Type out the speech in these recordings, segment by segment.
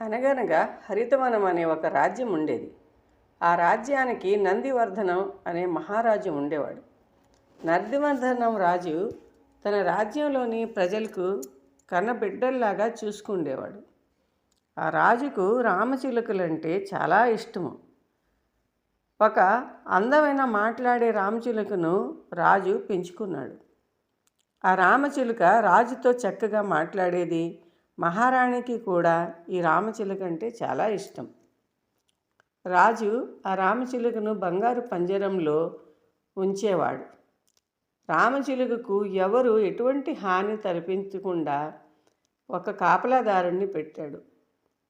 అనగనగా హరితవనం అనే ఒక రాజ్యం ఉండేది. ఆ రాజ్యానికి నందివర్ధనం అనే మహారాజు ఉండేవాడు. నందివర్ధనం రాజు తన రాజ్యంలోని ప్రజలకు కన్నబిడ్డల్లాగా చూసుకుండేవాడు. ఆ రాజుకు రామచిలుకలంటే చాలా ఇష్టము. ఒక అందమైన మాట్లాడే రామచిలుకను రాజు పెంచుకున్నాడు. ఆ రామచిలుక రాజుతో చక్కగా మాట్లాడేది మహారాణికి కూడా ఈ రామచిలుక అంటే చాలా ఇష్టం. రాజు ఆ రామచిలుకను బంగారు పంజరంలో ఉంచేవాడు. రామచిలుకకు ఎవరు ఎటువంటి హాని తలపించకుండా ఒక కాపలాదారుణ్ణి పెట్టాడు.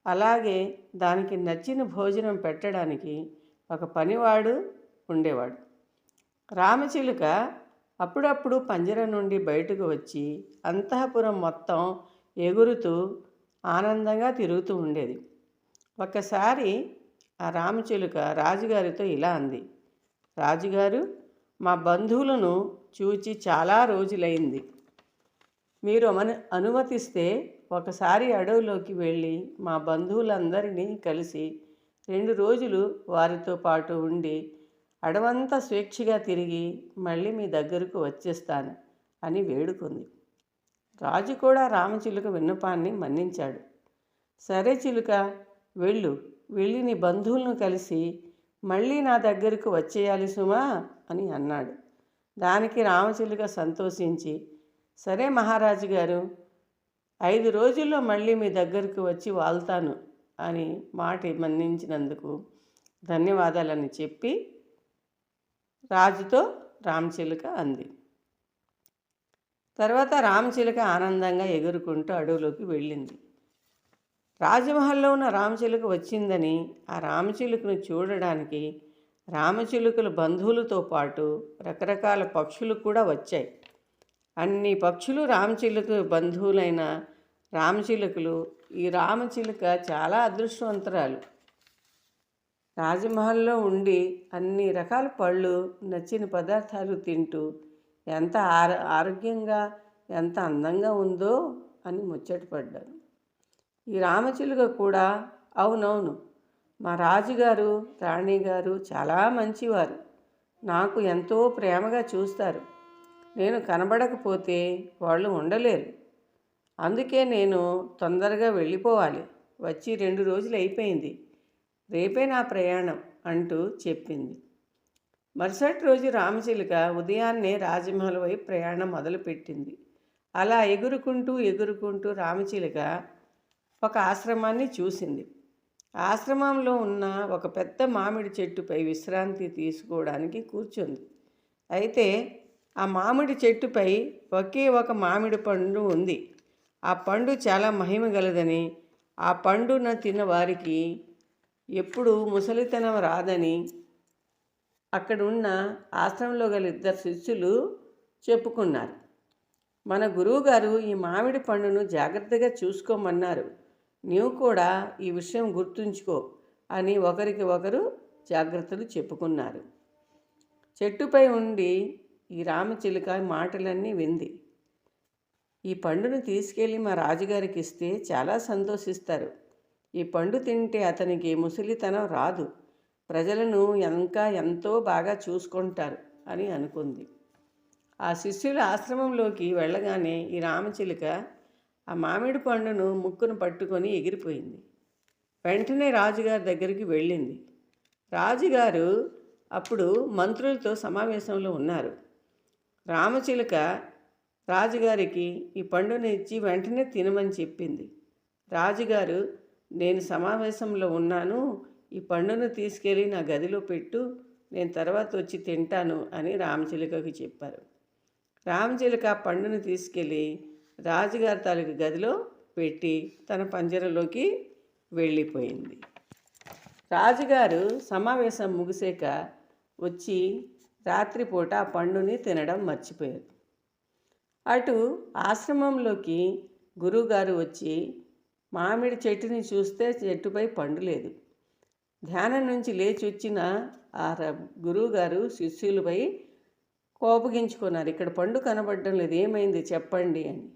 అలాగే దానికి నచ్చిన భోజనం పెట్టడానికి ఒక పనివాడు ఉండేవాడు. రామచిలుక అప్పుడప్పుడు పంజరం నుండి బయటకు వచ్చి అంతఃపురం మొత్తం ఎగురుతూ ఆనందంగా తిరుగుతూ ఉండేది. ఒక్కసారి ఆ రామచిలుక రాజుగారితో ఇలా అంది రాజుగారు మా బంధువులను చూచి చాలా రోజులైంది. మీరు మన అనుమతిస్తే ఒకసారి అడవిలోకి వెళ్ళి మా బంధువులందరినీ కలిసి రెండు రోజులు వారితో పాటు ఉండి అడవంతా స్వేచ్ఛగా తిరిగి మళ్ళీ మీ దగ్గరకు వచ్చేస్తాను అని వేడుకుంది. రాజు కూడా రామచిలుక విన్నపాన్ని మన్నించాడు. సరే చిలుక వెళ్ళు వెళ్ళి నీ బంధువులను కలిసి మళ్ళీ నా దగ్గరకు వచ్చేయాలి సుమా అని అన్నాడు. దానికి రామచిలుక సంతోషించి సరే మహారాజు గారు ఐదు రోజుల్లో మళ్ళీ మీ దగ్గరకు వచ్చి వాళ్తాను అని మాట మన్నించినందుకు ధన్యవాదాలని చెప్పి రాజుతో రామచిలుక అంది. తర్వాత రామచిలుక ఆనందంగా ఎగురుకుంటూ అడవులోకి వెళ్ళింది. రాజమహల్లో ఉన్న రామచిలుక వచ్చిందని ఆ రామచిలుకను చూడడానికి రామచిలుకల బంధువులతో పాటు రకరకాల పక్షులు కూడా వచ్చాయి. అన్ని పక్షులు రామచిలుక బంధువులైన రామచిలుకలు ఈ రామచిలుక చాలా అదృష్టవంతరాలు. రాజమహల్లో ఉండి అన్ని రకాల పళ్ళు నచ్చిన పదార్థాలు తింటూ ఎంత ఆర ఆరోగ్యంగా ఎంత అందంగా ఉందో అని ముచ్చటపడ్డారు ఈ రామచిలుక కూడా అవునవును మా రాజుగారు రాణిగారు చాలా మంచివారు. నాకు ఎంతో ప్రేమగా చూస్తారు. నేను కనబడకపోతే వాళ్ళు ఉండలేరు. అందుకే నేను తొందరగా వెళ్ళిపోవాలి. వచ్చి రెండు రోజులు అయిపోయింది. రేపే నా ప్రయాణం అంటూ చెప్పింది. మరుసటి రోజు రామచిలుక ఉదయాన్నే రాజమహల్ వైపు ప్రయాణం మొదలుపెట్టింది. అలా ఎగురుకుంటూ ఎగురుకుంటూ రామచిలుక ఒక ఆశ్రమాన్ని చూసింది. ఆశ్రమంలో ఉన్న ఒక పెద్ద మామిడి చెట్టుపై విశ్రాంతి తీసుకోవడానికి కూర్చుంది. అయితే ఆ మామిడి చెట్టుపై ఒకే ఒక మామిడి పండు ఉంది. ఆ పండు చాలా మహిమ గలదని ఆ పండున తిన్న వారికి ఎప్పుడు ముసలితనం రాదని అక్కడున్న ఆశ్రమంలో గల ఇద్దరు శిష్యులు చెప్పుకున్నారు. మన గురువుగారు ఈ మామిడి పండును జాగ్రత్తగా చూసుకోమన్నారు. నీవు కూడా ఈ విషయం గుర్తుంచుకో అని ఒకరికి ఒకరు జాగ్రత్తలు చెప్పుకున్నారు. చెట్టుపై ఉండి ఈ రామచిలుక మాటలన్నీ వింది. ఈ పండును తీసుకెళ్ళి మా రాజుగారికి ఇస్తే చాలా సంతోషిస్తారు. ఈ పండు తింటే అతనికి ముసలితనం రాదు. ప్రజలను ఇంకా ఎంతో బాగా చూసుకుంటారు అని అనుకుంది. ఆ శిష్యుల ఆశ్రమంలోకి వెళ్ళగానే ఈ రామచిలుక ఆ మామిడి పండును ముక్కును పట్టుకొని ఎగిరిపోయింది. వెంటనే రాజుగారి దగ్గరికి వెళ్ళింది. రాజుగారు అప్పుడు మంత్రులతో సమావేశంలో ఉన్నారు. రామచిలుక రాజుగారికి ఈ పండుని ఇచ్చి వెంటనే తినమని చెప్పింది. రాజుగారు నేను సమావేశంలో ఉన్నాను ఈ పండును తీసుకెళ్ళి నా గదిలో పెట్టు నేను తర్వాత వచ్చి తింటాను అని రామచిలుకకి చెప్పారు. రామచిలుక ఆ పండును తీసుకెళ్ళి రాజుగారి తాలూకు గదిలో పెట్టి తన పంజరంలోకి వెళ్ళిపోయింది. రాజుగారు సమావేశం ముగిసాక వచ్చి రాత్రిపూట ఆ పండుని తినడం మర్చిపోయారు. అటు ఆశ్రమంలోకి గురువుగారు వచ్చి మామిడి చెట్టుని చూస్తే చెట్టుపై పండు లేదు. ధ్యానం నుంచి లేచి వచ్చిన ఆ ర- గురువుగారు శిష్యులపై కోపగించుకున్నారు. ఇక్కడ పండు కనబడడం లేదు ఏమైంది చెప్పండి అని.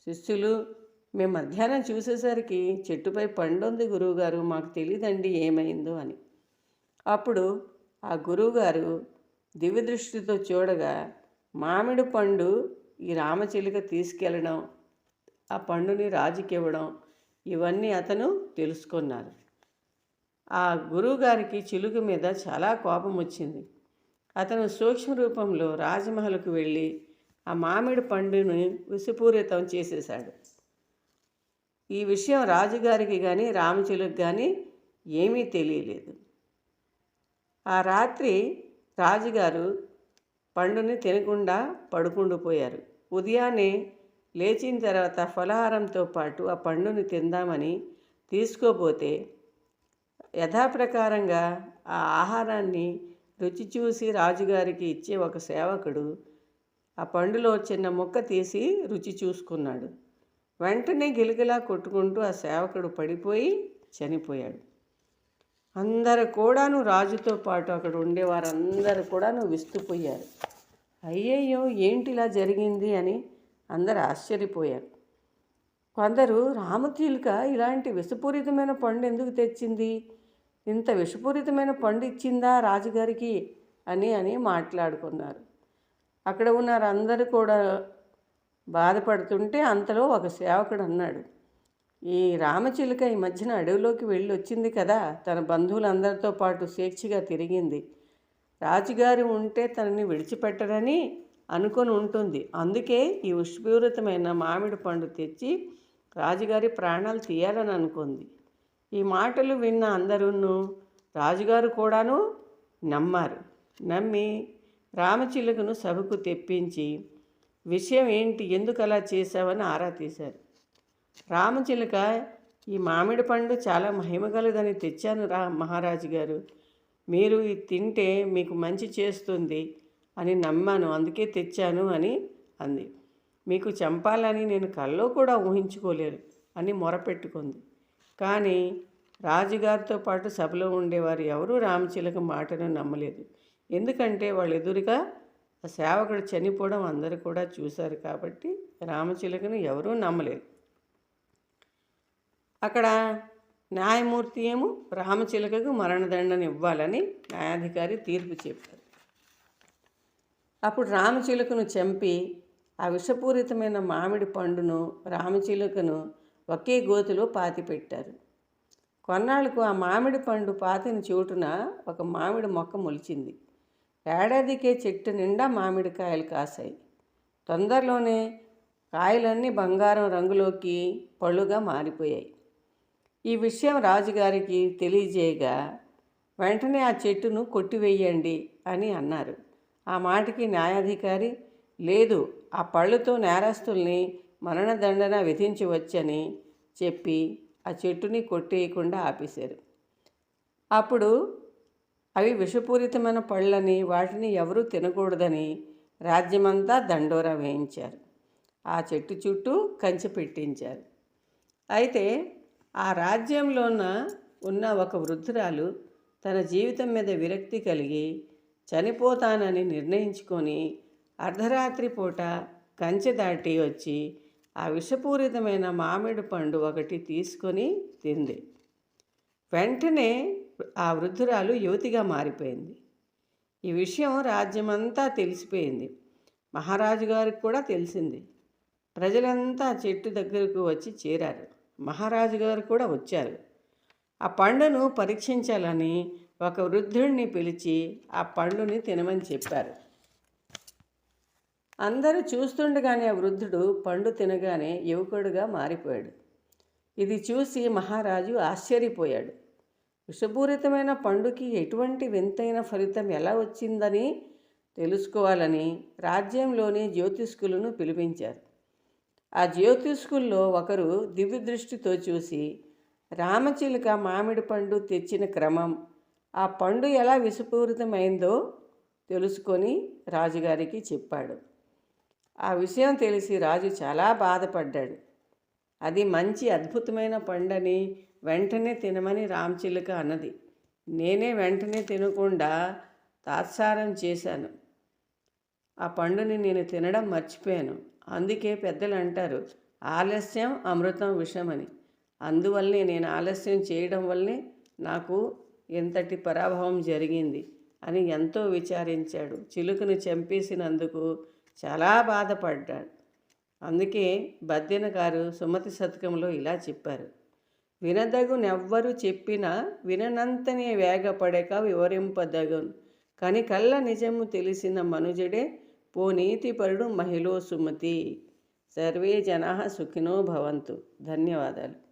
శిష్యులు మేము మధ్యాహ్నం చూసేసరికి చెట్టుపై పండు ఉంది గురువుగారు మాకు తెలియదండి ఏమైందో అని. అప్పుడు ఆ గురువుగారు దివ్యదృష్టితో చూడగా మామిడి పండు ఈ రామచిలుక తీసుకెళ్ళడం ఆ పండుని రాజుకి ఇవ్వడం ఇవన్నీ అతను తెలుసుకున్నారు. ఆ గురువుగారికి చిలుక మీద చాలా కోపం వచ్చింది అతను సూక్ష్మ రూపంలో రాజమహల్కు వెళ్ళి ఆ మామిడి పండుని విషపూరితం చేసేశాడు. ఈ విషయం రాజుగారికి కానీ రామచిలుకు కానీ ఏమీ తెలియలేదు. ఆ రాత్రి రాజుగారు పండుని తినకుండా పడుకుండిపోయారు ఉదయాన్నే లేచిన తర్వాత ఫలహారంతో పాటు ఆ పండుని తిందామని తీసుకోపోతే యథాప్రకారంగా ఆ ఆహారాన్ని రుచి చూసి రాజుగారికి ఇచ్చే ఒక సేవకుడు ఆ పండులో చిన్న ముక్క తీసి రుచి చూసుకున్నాడు. వెంటనే గిలగిలా కొట్టుకుంటూ ఆ సేవకుడు పడిపోయి చనిపోయాడు. అందరు కూడాను రాజుతో పాటు అక్కడ ఉండేవారందరూ కూడాను విస్తుపోయారు. అయ్యయ్యో ఏంటి ఇలా జరిగింది అని అందరు ఆశ్చర్యపోయారు. కొందరు రామతీలిక ఇలాంటి విషపూరితమైన పండు ఎందుకు తెచ్చింది? ఇంత విషపూరితమైన పండు ఇచ్చిందా రాజుగారికి అని అని మాట్లాడుకున్నారు. అక్కడ ఉన్నారు అందరూ కూడా బాధపడుతుంటే అంతలో ఒక సేవకుడు అన్నాడు ఈ రామచిలుక ఈ మధ్యన అడవిలోకి వెళ్ళి వచ్చింది కదా. తన బంధువులందరితో పాటు స్వేచ్ఛగా తిరిగింది. రాజుగారు ఉంటే తనని విడిచిపెట్టరని అనుకొని ఉంటుంది. అందుకే ఈ ఉష్పూరితమైన మామిడి పండు తెచ్చి రాజుగారి ప్రాణాలు తీయాలని అనుకుంది. ఈ మాటలు విన్న అందరూ రాజుగారు కూడాను నమ్మారు. నమ్మి రామచిలుకను సభకు తెప్పించి విషయం ఏంటి? ఎందుకు అలా చేశావని ఆరా తీశారు. రామచిలుక ఈ మామిడి పండు చాలా మహిమగలదని తెచ్చాను రా మహారాజు గారు. మీరు ఇది తింటే మీకు మంచి చేస్తుంది అని నమ్మాను. అందుకే తెచ్చాను అని అంది. మీకు చంపాలని నేను కల్లో కూడా ఊహించుకోలేరు అని మొరపెట్టుకుంది. కానీ రాజుగారితో పాటు సభలో ఉండేవారు ఎవరూ రామచిలక మాటను నమ్మలేదు. ఎందుకంటే వాళ్ళు ఎదురుగా ఆ సేవకుడు చనిపోవడం అందరూ కూడా చూశారు కాబట్టి రామచిలకను ఎవరూ నమ్మలేదు. అక్కడ న్యాయమూర్తి ఏమో రామచిలకకు మరణదండన ఇవ్వాలని న్యాయాధికారి తీర్పు చెప్పారు. అప్పుడు రామచిలుకను చంపి ఆ విషపూరితమైన మామిడి పండును రామచిలుకను ఒకే గోతిలో పాతి పెట్టారు. కొన్నాళ్ళకు ఆ మామిడి పండు పాతిన చోటున ఒక మామిడి మొక్క మొలిచింది. ఏడాదికే చెట్టు నిండా మామిడికాయలు కాసాయి తొందరలోనే కాయలన్నీ బంగారం రంగులోకి పళ్ళుగా మారిపోయాయి. ఈ విషయం రాజుగారికి తెలియజేయగా వెంటనే ఆ చెట్టును కొట్టివేయండి అని అన్నారు. ఆ మాటకి న్యాయాధికారి లేదు ఆ పళ్ళుతో నేరస్తుల్ని మరణదండన విధించవచ్చని చెప్పి ఆ చెట్టుని కొట్టేయకుండా ఆపేశారు. అప్పుడు అవి విషపూరితమైన పళ్ళని వాటిని ఎవరూ తినకూడదని రాజ్యమంతా దండోరా వేయించారు. ఆ చెట్టు చుట్టూ కంచె పెట్టించారు. అయితే ఆ రాజ్యంలోన ఉన్న ఒక వృద్ధురాలు తన జీవితం మీద విరక్తి కలిగి చనిపోతానని నిర్ణయించుకొని అర్ధరాత్రి పూట కంచె దాటి వచ్చి ఆ విషపూరితమైన మామిడి పండు ఒకటి తీసుకొని తింది. వెంటనే ఆ వృద్ధురాలు యువతిగా మారిపోయింది. ఈ విషయం రాజ్యమంతా తెలిసిపోయింది. మహారాజు గారికి కూడా తెలిసింది. ప్రజలంతా చెట్టు దగ్గరకు వచ్చి చేరారు. మహారాజు గారు కూడా వచ్చారు. ఆ పండును పరీక్షించాలని ఒక వృద్ధుడిని పిలిచి ఆ పండుని తినమని చెప్పారు. అందరూ చూస్తుండగానే ఆ వృద్ధుడు పండు తినగానే యువకుడుగా మారిపోయాడు. ఇది చూసి మహారాజు ఆశ్చర్యపోయాడు. విషపూరితమైన పండుకి ఎటువంటి వింతైన ఫలితం ఎలా వచ్చిందని తెలుసుకోవాలని రాజ్యంలోని జ్యోతిష్కులను పిలిపించారు. ఆ జ్యోతిష్కుల్లో ఒకరు దివ్య దృష్టితో చూసి రామచిలుక మామిడి పండు తెచ్చిన క్రమం ఆ పండు ఎలా విషపూరితమైందో తెలుసుకొని రాజుగారికి చెప్పాడు. ఆ విషయం తెలిసి రాజు చాలా బాధపడ్డాడు. అది మంచి అద్భుతమైన పండని వెంటనే తినమని రామచిలుక అన్నది. నేనే వెంటనే తినకుండా తాత్సారం చేశాను. ఆ పండుని నేను తినడం మర్చిపోయాను. అందుకే పెద్దలు అంటారు ఆలస్యం అమృతం విషమని. అందువల్లనే నేను ఆలస్యం చేయడం వల్లనే నాకు ఎంతటి పరాభవం జరిగింది అని ఎంతో విచారించాడు. చిలుకను చంపేసినందుకు చాలా బాధపడ్డాడు. అందుకే బద్దెన గారు సుమతి శతకంలో ఇలా చెప్పారు. వినదగునెవ్వరు చెప్పినా విననంతనే వేగపడక వివరింపదగును. కని కళ్ళ నిజము తెలిసిన మనుజుడే పో నీతిపరుడు మహిళో సుమతి. సర్వే జనా సుఖినో భవంతు. ధన్యవాదాలు.